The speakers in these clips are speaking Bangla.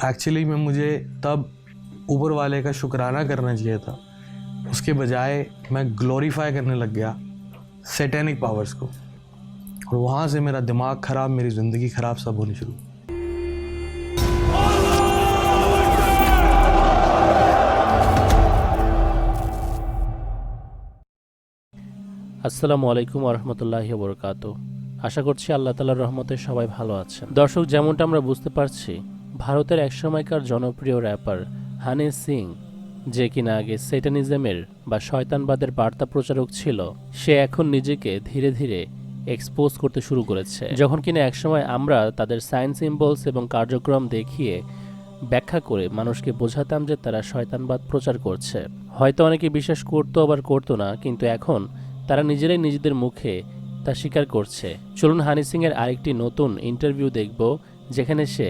एक्चुअली में मुझे तब ऊपर वाले का शुक्राना करना चाहिए था उसके बजाय मैं ग्लोरीफाई करने लग गया सेटेनिक पावर्स को और वहाँ से मेरा दिमाग ख़राब मेरी ज़िंदगी ख़राब सब होनी शुरू हुई। আসসালামু আলাইকুম রহমতুল্লাহ বরকাত আশা করছি আল্লাহ তালার রহমতে সবাই ভালো আছেন দর্শক যেমনটা আমরা বুঝতে পারছি ভারতের একসময়কার জনপ্রিয় র্যাপার হানি সিং, যে কিনা আগে সেটানিজমের বা শয়তানবাদের বার্তা প্রচারক ছিল, সে এখন নিজেকে ধীরে ধীরে এক্সপোজ করতে শুরু করেছে। যখন কিনা একসময় আমরা তাদের সায়েন্স সিম্বলস এবং কার্যক্রম দেখিয়ে ব্যাখ্যা করে মানুষকে বোঝাতাম যে তারা শয়তানবাদ প্রচার করছে। হয়তো অনেকে বিশ্বাস করতো আবার করতো না, কিন্তু এখন তারা নিজেরাই নিজেদের মুখে তা স্বীকার করছে। চলুন হানি সিং এর আরেকটি নতুন ইন্টারভিউ দেখব, যেখানে সে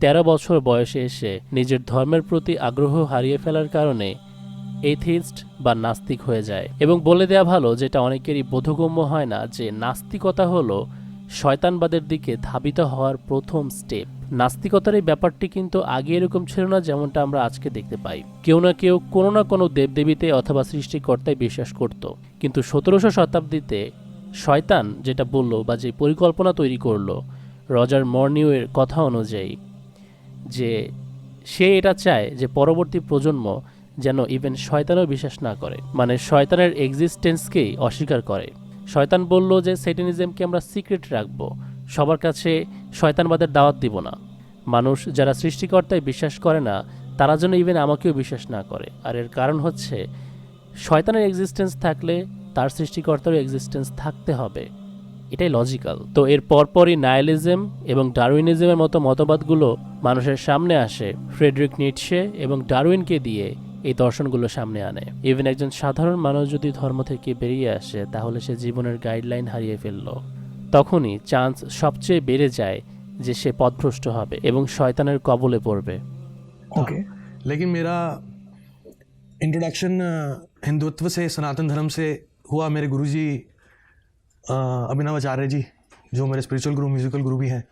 তেরো বছর বয়সে এসে নিজের ধর্মের প্রতি আগ্রহ হারিয়ে ফেলার কারণে এথিস্ট বা নাস্তিক হয়ে যায়। এবং বলে দেওয়া ভালো যেটা অনেকেরই বোধগম্য হয় না যে নাস্তিকতা হলো শয়তানবাদের দিকে ধাবিত হওয়ার প্রথম স্টেপ নাস্তিকতার এই ব্যাপারটি কিন্তু আগে এরকম ছিল না যেমনটা আমরা আজকে দেখতে পাই। কেউ না কেউ কোনো না কোনো দেবদেবীতে অথবা সৃষ্টিকর্তায় বিশ্বাস করত। কিন্তু সতেরোশো শতাব্দীতে শয়তান যেটা বলল বা যে পরিকল্পনা তৈরি করল, রজার মর্নিউয়ের কথা অনুযায়ী যে সে এটা চায় যে পরবর্তী প্রজন্ম যেন ইভেন শয়তানও বিশ্বাস না করে। মানে শয়তানের এক্সিস্টেন্সকেই অস্বীকার করে। শয়তান বলল যে সেটেনিজমকে আমরা সিক্রেট রাখব। সবার কাছে শয়তানবাদের দাওয়াত দিব না। মানুষ যারা সৃষ্টিকর্তায় বিশ্বাস করে না, তারা যেন ইভেন আমাকেও বিশ্বাস না করে। আর এর কারণ হচ্ছে, শয়তানের এক্সিস্টেন্স থাকলে তার সৃষ্টিকর্তারও এক্সিস্টেন্স থাকতে হবে। এটাই লজিক্যাল তো এর পরপরই নাইলিজম এবং ডারউইনিজমের মতো মতবাদগুলো মানুষের সামনে আসে ফ্রেডরিক নিটসে এবং ডারউইনকে দিয়ে এই দর্শনগুলো সামনে আনে ইভেন একজন সাধারণ মানুষ যদি ধর্ম থেকে বেরিয়ে আসে তাহলে সে জীবনের গাইডলাইন হারিয়ে ফেলল তখনই চান্স সবচেয়ে বেড়ে যায় যে সে পথভ্রষ্ট হবে এবং শয়তানের কবলে পড়বে ओके लेकिन मेरा इंट्रोडक्शन हिंदुत्व से सनातन धर्म से हुआ मेरे गुरुजी अ, अभिनव आचार्य जी जो मेरे स्पिरिचुअल गुरु म्यूजिकल गुरु भी हैं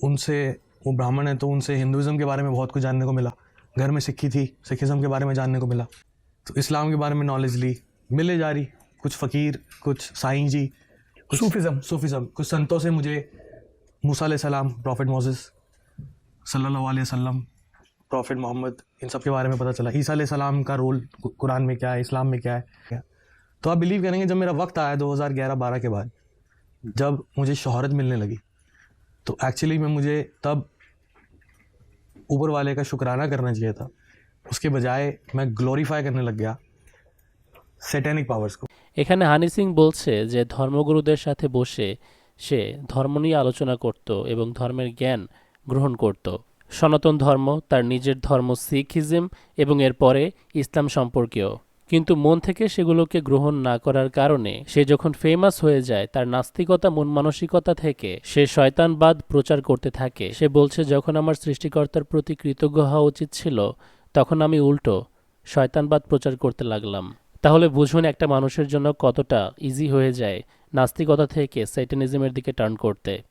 उनसे वो ब्राह्मण हैं तो उनसे हिंदुज़म के बारे में बहुत कुछ जानने को मिला। घर में सिक्खी थी सिखिज़म के बारे में जानने को मिला। तो इस्लाम के बारे में नॉलेज ली मिले जा रही कुछ फ़कीर कुछ साईं जी कुछ सूफिज्म। सूफिज़म कुछ संतों से मुझे मूसा सलाम प्रॉफिट मोजिस सल्लल्लाहु अलैहि वसल्लम प्रॉफिट मोहम्मद इन सब के बारे में पता चला। ईसा सलाम का रोल कुरान में क्या है इस्लाम में क्या है? तो आप बिलीव करेंगे जब मेरा वक्त आया 2011-12 के बाद जब मुझे शोहरत मिलने लगी तो एक्चुअली में मुझे तब ऊपर वाले का शुक्राना करना चाहिए था उसके बजाय मैं ग्लोरीफाई करने लग गया सेटेनिक पावर्स को এখানে হানি সিং বলছে যে ধর্মগুরুদের সাথে বসে সে ধর্ম নিয়ে আলোচনা করত এবং ধর্মের জ্ঞান গ্রহণ করত সনাতন ধর্ম তার নিজের ধর্ম শিখিজম এবং এরপরে ইসলাম সম্পর্কেও কিন্তু মন থেকে সেগুলোকে গ্রহণ না করার কারণে সে যখন ফেমাস হয়ে যায়, তার নাস্তিকতা, মন মানসিকতা থেকে সে শয়তানবাদ প্রচার করতে থাকে। সে বলছে, যখন আমার সৃষ্টিকর্তার প্রতি কৃতজ্ঞ হওয়া উচিত ছিল, তখন আমি উল্টো শয়তানবাদ প্রচার করতে লাগলাম। তাহলে বুঝুন, একটা মানুষের জন্য কতটা ইজি হয়ে যায় নাস্তিকতা থেকে সাইটানিজমের দিকে টার্ন করতে।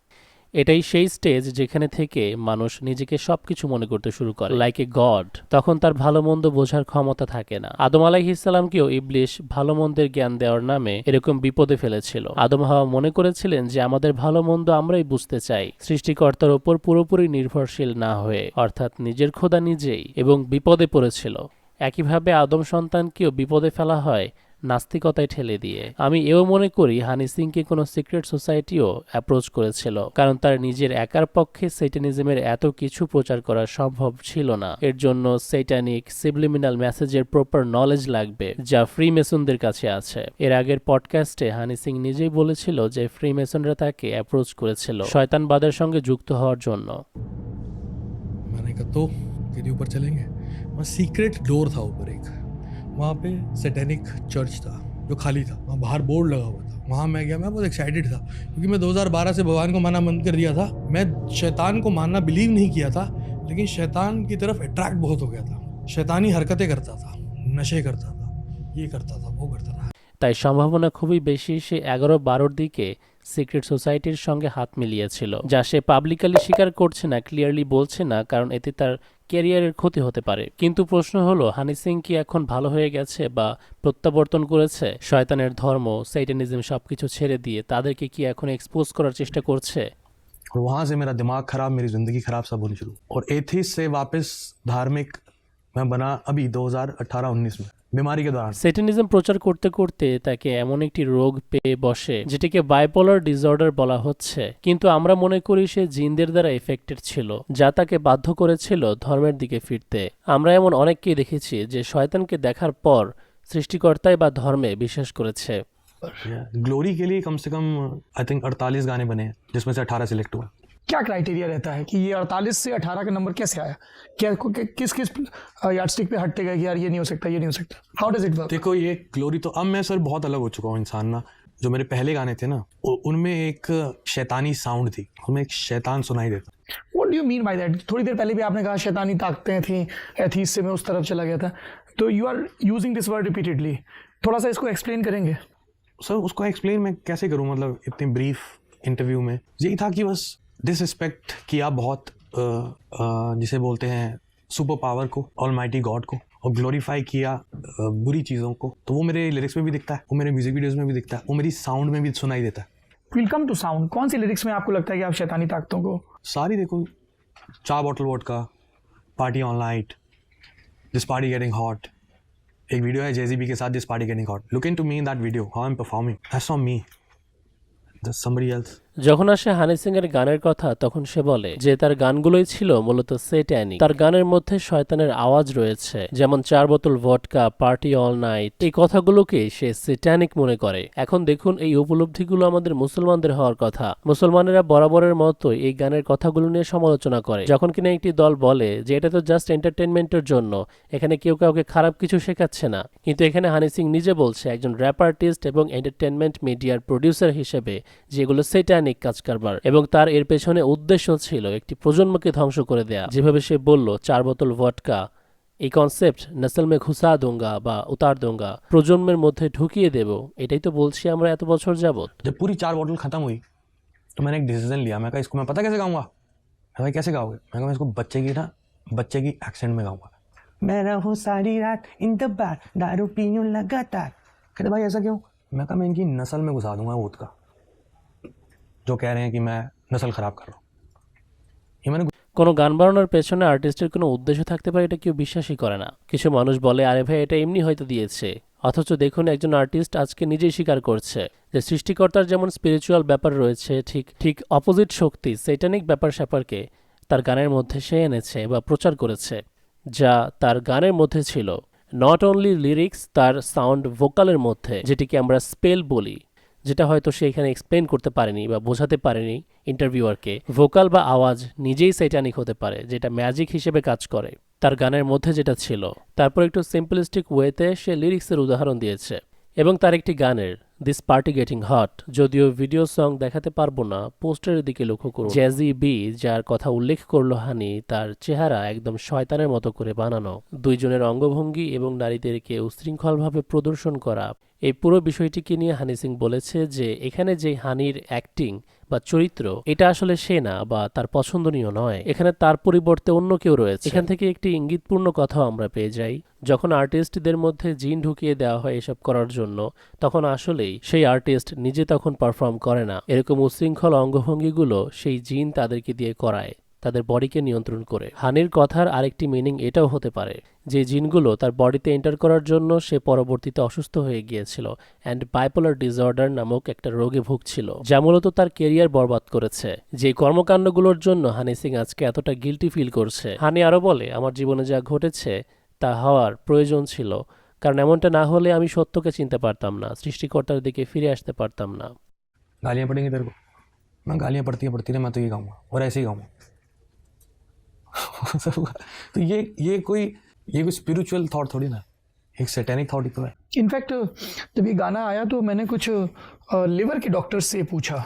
এটাই সেই স্টেজ যেখানে থেকে মানুষ নিজেকে সবকিছু মনে করতে শুরু করে। লাইক এ গড তখন তার ভালো মন্দ বোঝার ক্ষমতা থাকে না। আদম আলাইহিসাল্লামকেও ইবলিশ ভালো মন্দের জ্ঞান দেওয়ার নামে এরকম বিপদে ফেলেছিল। আদম হাওয়া মনে করেছিলেন যে আমাদের ভালো মন্দ আমরাই বুঝতে চাই। সৃষ্টিকর্তার ওপর পুরোপুরি নির্ভরশীল না হয়ে, অর্থাৎ নিজের খোদা নিজেই এবং বিপদে পড়েছিল। একইভাবে আদম সন্তানকেও বিপদে ফেলা হয় নাস্তিকতায় ঠেলে দিয়ে আমি এও মনে করি হানি সিংকে কোনো সিক্রেট সোসাইটিও অ্যাপ্রোচ করেছিল কারণ তার নিজের একার পক্ষে সেটানিজমের এত কিছু প্রচার করা সম্ভব ছিল না এর জন্য সেটানিক সিবলিমিনাল মেসেজের প্রপার নলেজ লাগবে যা ফ্রি মেসনদের কাছে আছে এর আগের পডকাস্টে হানি সিং নিজেই বলেছিল যে ফ্রি মেসনরা তাকে অ্যাপ্রোচ করেছিল শয়তানবাদের সঙ্গে যুক্ত হওয়ার জন্য मैंने कहा तो यदि ऊपर चलेंगे वहाँ सीक्रेट डोर था ऊपर एक वहाँ पे सेटेनिक चर्च था जो खाली था वहाँ बाहर बोर्ड लगा हुआ था वहाँ मैं गया मैं बहुत एक्साइटेड था क्योंकि मैं 2012 से भगवान को मानना बंद कर दिया था मैं शैतान को मानना बिलीव नहीं किया था लेकिन शैतान की तरफ अट्रैक्ट बहुत हो गया था शैतानी हरकतें करता था नशे करता था ये करता था वो करता था তাই সম্ভাবনা খুবই বেশি সে এগারো বারোর দিকে সিক্রেট সোসাইটির সঙ্গে হাত মিলিয়েছিল যা সে পাবলিকালি স্বীকার করছে না ক্লিয়ারলি বলছে না কারণ এতে তার ক্যারিয়ারের ক্ষতি হতে পারে কিন্তু প্রশ্ন হলো হানি সিং কি এখন ভালো হয়ে গেছে বা প্রত্যাবর্তন করেছে শয়তানের ধর্ম সাইটানিজম সবকিছু ছেড়ে দিয়ে তাদেরকে কি এখন এক্সপোজ করার চেষ্টা করছে और वहाँ से मेरा दिमाग खराब मेरी ज़िंदगी खराब सब होनी शुरू और एथिस से वापस धार्मिक मैं बना अभी 2018-19 में बीमारी के दौरान সেটানিজম প্রচার করতে করতে তাকে এমন একটি রোগ পেয়ে বসে যেটিকে বাইপোলার ডিসঅর্ডার বলা হচ্ছে কিন্তু আমরা মনে করি সে জিনদের দ্বারা এফেক্টেড ছিল যা তাকে বাধ্য করেছিল ধর্মের দিকে ফিরতে আমরা এমন অনেককেই দেখেছি যে শয়তানকে দেখার পর সৃষ্টিকর্তায় বা ধর্মে বিশ্বাস করেছে ग्लोरी के लिए कम से कम आई थिंक 48 गाने बने हैं, जिसमें से 18 सिलेक्ट हुआ क्या क्राइटेरिया रहता है कि ये 48 से 18 का नंबर कैसे आया? क्या कि- किस किस यार्डस्टिक पे हटते गए कि यार ये नहीं हो सकता ये नहीं हो सकता? हाउ डज इट वर्क देखो ये ग्लोरी तो अब मैं सर बहुत अलग हो चुका हूँ इंसान ना। जो मेरे पहले गाने थे ना उनमें एक शैतानी साउंड थी। उनमें एक शैतान सुनाई देता। What do mean by that थोड़ी देर पहले भी आपने कहा शैतानी ताकतें थी एथीस से मैं उस तरफ़ चला गया था। तो you are using this word repeatedly थोड़ा सा इसको एक्सप्लेन करेंगे? सर उसको एक्सप्लेन मैं कैसे करूँ? मतलब इतनी ब्रीफ इंटरव्यू में। यही था कि बस डिसरिस्पेक्ट किया बहुत जिसे बोलते हैं सुपर पावर को ऑल गॉड को और ग्लोरीफाई किया बुरी चीज़ों को। तो वो मेरे लिरिक्स में भी दिखता है वो मेरे म्यूज़िक वीडियोस में भी दिखता है वो मेरी साउंड में भी सुनाई देता है। वेलकम टू साउंड कौन सी लिरिक्स में आपको लगता है कि आप शैतानी ताकतों को? सारी देखो चार bottle vodka party all night this party getting hot एक वीडियो है जेजीबी के साथ this party getting hot look in to me in that video how am performing that's not me somebody else যখন আসে হানি সিং এর গানের কথা, তখন সে বলে যে, তার গানগুলোই ছিল মূলত সেট্যানিক তার গানের মধ্যে শয়তানের আওয়াজ রয়েছে, যেমন চার বোতল ভটকা পার্টি অল নাইট এই কথাগুলোকে সে সেট্যানিক মনে করে। এখন দেখুন এই উপলব্ধিগুলো আমাদের মুসলমানদের হওয়ার কথা। মুসলমানেরা বরাবরের মতো এই গানের কথাগুলো নিয়ে সমালোচনা করে। যখন কিনা একটি দল বলে যে, এটা তো জাস্ট এন্টারটেনমেন্টের জন্য, এখানে কেউ কাউকে খারাপ কিছু শেখাচ্ছে না। কিন্তু এখানে হানি সিং নিজে বলছে, একজন র্যাপ আর্টিস্ট এবং এন্টারটেনমেন্ট মিডিয়ার প্রডিউসার হিসেবে, যেগুলো সেটানিক কাজ কারবার এবং তার এর পেছনে উদ্দেশ্য ছিল একটি প্রজন্মকে ধ্বংস করে দেয়া যেভাবে সে বলল চার বোতল ভটকা এই কনসেপ্ট নসল মে ঘুষা দোঙ্গা বা উতার দোঙ্গা প্রজন্মের মধ্যে ঢুকিয়ে দেব এটাই তো বলছি আমরা এত বছর যাবত जब पूरी चार बॉटल खत्म हुई तो मैंने एक डिसीजन लिया मैं कहा इसको मैं पता कैसे गाऊंगा मैं कहा कैसे गाओगे मैं कहा मैं इसको बच्चे की ना बच्चे की एक्सेंट में गाऊंगा मैं रहूँ सारी रात इन द बार दारू पीऊँ लगातार कहते भाई ऐसा क्यों मैं कहा मैं इनकी नस्ल में घुसा दूंगा वोट का जो कह रहे हैं कि मैं नस्ल ख़राब कर रहा हूँ ये मैंने কোনো গান বানানোর পেছনে আর্টিস্টের কোনো উদ্দেশ্য থাকতে পারে এটা কেউ বিশ্বাসই করে না কিছু মানুষ বলে আরে ভাই এটা এমনি হয়তো দিয়েছে অথচ দেখুন একজন আর্টিস্ট আজকে নিজেই স্বীকার করছে যে সৃষ্টিকর্তার যেমন স্পিরিচুয়াল ব্যাপার রয়েছে ঠিক ঠিক অপোজিট শক্তি সেটানিক ব্যাপার স্যাপারকে তার গানের মধ্যে সে এনেছে বা প্রচার করেছে যা তার গানের মধ্যে ছিল নট অনলি লিরিক্স তার সাউন্ড ভোকালের মধ্যে যেটিকে আমরা স্পেল বলি যেটা হয়তো সে এখানে এক্সপ্লেন করতে পারেনি বা বোঝাতে পারেনি ইন্টারভিউয়ারকে ভোকাল বা আওয়াজ নিজেই সাইটানিক হতে পারে, যেটা ম্যাজিক হিসেবে কাজ করে। তার গানের মধ্যে যেটা ছিল, তারপর একটু সিম্পলিস্টিক ওয়েতে সে লিরিক্সের উদাহরণ দিয়েছে এবং তার একটি গানের। দিস পার্টি গেটিং হট যদিও ভিডিও সং দেখাতে পারব না পোস্টারের দিকে লক্ষ্য করুন। জ্যাজি বি যার কথা উল্লেখ করল হানি, তার চেহারা একদম শয়তানের মতো করে বানানো। দুইজনের অঙ্গভঙ্গি এবং নারীদেরকে উশৃঙ্খলভাবে প্রদর্শন করা। এই পুরো বিষয়টিকে নিয়ে হানি সিং বলেছে যে, এখানে যে হানির অ্যাক্টিং বা চরিত্র, এটা আসলে সে না বা তার পছন্দনীয় নয়। এখানে তার পরিবর্তে অন্য কেউ রয়েছে। এখান থেকে একটি ইঙ্গিতপূর্ণ কথাও আমরা পেয়ে যাই। যখন আর্টিস্টদের মধ্যে জিন ঢুকিয়ে দেওয়া হয় এসব করার জন্য, তখন আসলেই সেই আর্টিস্ট নিজে তখন পারফর্ম করে না। এরকম উশৃঙ্খল অঙ্গভঙ্গিগুলো সেই জিন তাদেরকে দিয়ে করায়। তাদের বডিকে নিয়ন্ত্রণ করে। হানির কথার আরেকটি মিনিং এটাও হতে পারে, যে জিনগুলো তার বডিতে এন্টার করার জন্য সে পরবর্তীতে অসুস্থ হয়ে গিয়েছিল অ্যান্ড বাইপোলার ডিসঅর্ডার নামক একটা রোগে ভুগছিল, যা মূলত তার কেরিয়ার বরবাদ করেছে। যে কর্মকাণ্ডগুলোর জন্য হানি সিং আজকে এতটা গিলটি ফিল করছে। হানি আরও বলে, আমার জীবনে যা ঘটেছে তা হওয়ার প্রয়োজন ছিল, কারণ এমনটা না হলে আমি সত্যকে চিনতে পারতাম না, সৃষ্টিকর্তার দিকে ফিরে আসতে পারতাম না। গালিয়া পড়েঙ্গে তেরে না, গালিয়া পড়তে পড়তে মা তুই গাউঙ্গা ওর এসে तो ये ये कोई ये कोई स्पिरिचुअल थॉट थोड़ी ना, एक सेटेनिक थॉट ही तो है। इनफैक्ट जब ये गाना आया तो मैंने कुछ लिवर के डॉक्टर से पूछा।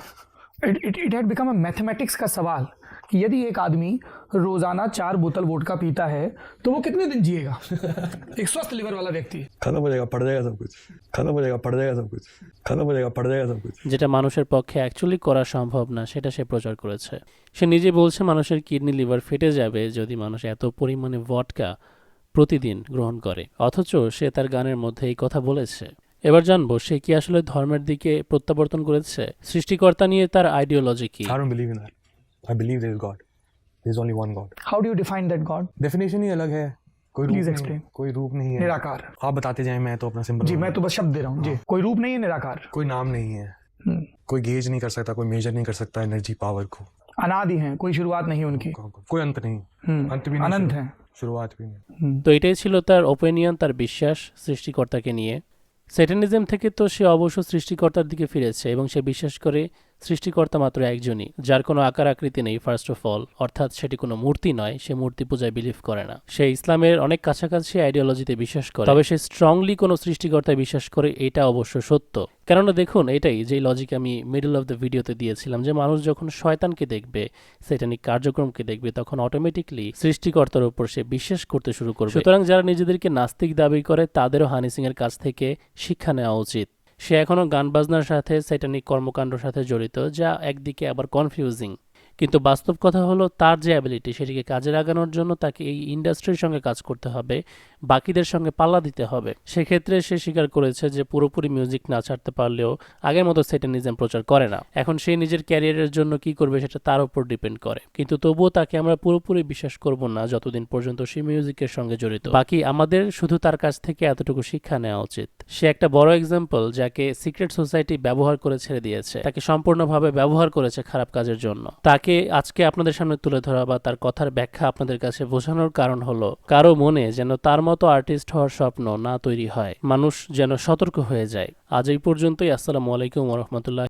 It it it had become a mathematics का सवाल। यदि एक आदमी रोजाना चार बोतल वोडका पीता है तो वो कितने दिन जिएगा एक स्वस्थ लिवर वाला व्यक्ति खत्म हो जाएगा पड़ जाएगा सब कुछ खत्म हो जाएगा पड़ जाएगा सब कुछ खत्म हो जाएगा पड़ जाएगा सब कुछ যেটা মানুষের পক্ষে অ্যাকচুয়ালি করা সম্ভব না সেটা সে প্রচার করেছে সে নিজে বলছে মানুষের কিডনি লিভার ফেটে যাবে যদি মানুষ এত পরিমাণে ভটকা প্রতিদিন গ্রহণ করে অথচ সে তার গানের মধ্যে এই কথা বলেছে এবার জানবো সে কি আসলে ধর্মের দিকে প্রত্যাবর্তন করেছে সৃষ্টিকর্তা নিয়ে তার আইডিওলজি কি I don't believe in that. I believe there is God. There is only one God. How do you define that God definition ही अलग है कोई रूप Please नहीं explain. कोई रूप नहीं है निराकार आप बताते जाएं मैं तो अपना सिंबल जी मैं तो बस शब्द दे रहा हूँ जी कोई रूप नहीं है निराकार कोई नाम नहीं है हम्म, कोई गेज नहीं कर सकता कोई मेजर नहीं कर सकता एनर्जी पावर को अनादि हैं कोई शुरुआत नहीं उनकी कोई अंत नहीं हम्म, अंत भी नहीं अनंत शुरू- हैं शुरुआत भी नहीं তো এটাই ছিল তার ওপিনিয়ন তার বিশ্বাস সৃষ্টিকর্তাকে নিয়ে সেটানিজম থেকে তো সে অবশ্য সৃষ্টিকর্তার দিকে ফিরেছে এবং সে বিশ্বাস করে সৃষ্টিকর্তা মাত্র একজনই যার কোনো আকার আকৃতি নেই ফার্স্ট অফ অল অর্থাৎ সেটি কোনো মূর্তি নয় সে মূর্তি পূজায় বিলিভ করে না। সে ইসলামের অনেক কাছাকাছি আইডিওলজিতে বিশ্বাস করে। তবে সে স্ট্রংলি কোনো সৃষ্টিকর্তায় বিশ্বাস করে এটা অবশ্য সত্য। কেননা দেখুন এটাই যে লজিক আমি মিডল অফ দ্য ভিডিওতে দিয়েছিলাম যে মানুষ যখন শয়তানকে দেখবে সেটানিক কার্যক্রমকে দেখবে তখন অটোমেটিকলি সৃষ্টিকর্তার উপর সে বিশ্বাস করতে শুরু করবে। সুতরাং যারা নিজেদেরকে নাস্তিক দাবি করে তাদেরও হানি সিং এর কাছ থেকে শিক্ষা নেওয়া উচিত। সে এখনও গান বাজনার সাথে সেটানিক কর্মকাণ্ডের সাথে জড়িত, যা একদিকে আবার কনফিউজিং কিন্তু বাস্তব কথা হলো, তার যে অ্যাবিলিটি সেটিকে কাজে লাগানোর জন্য তাকে এই ইন্ডাস্ট্রির সঙ্গে কাজ করতে হবে। বাকিদের সঙ্গে পাল্লা দিতে হবে। সেক্ষেত্রে সে স্বীকার করেছে যে পুরোপুরি মিউজিক না ছাড়তে পারলেও আগের মতো সেটানিজম প্রচার করে না। এখন সে নিজের ক্যারিয়ারের জন্য কি করবে সেটা তার উপর ডিপেন্ড করে। কিন্তু তবুও তাকে আমরা পুরোপুরি বিশ্বাস করব না যতদিন পর্যন্ত সে মিউজিকের সঙ্গে জড়িত। বাকি আমাদের শুধু তার কাছ থেকে এতটুকু শিক্ষা নেওয়া উচিত। সে একটা বড় এক্সাম্পল যাকে সিক্রেট সোসাইটি ব্যবহার করে ছেড়ে দিয়েছে। তাকে সম্পূর্ণভাবে ব্যবহার করেছে খারাপ কাজের জন্য। তাকে আজকে আপনাদের সামনে তুলে ধরা বা তার কথার ব্যাখ্যা আপনাদের কাছে বোঝানোর কারণ হলো, কারও মনে যেন তার মতো আর্টিস্ট হওয়ার স্বপ্ন না তৈরি হয়। মানুষ যেন সতর্ক হয়ে যায়। আজ এই পর্যন্তই। আসসালামু আলাইকুম রহমতুল্লাহ।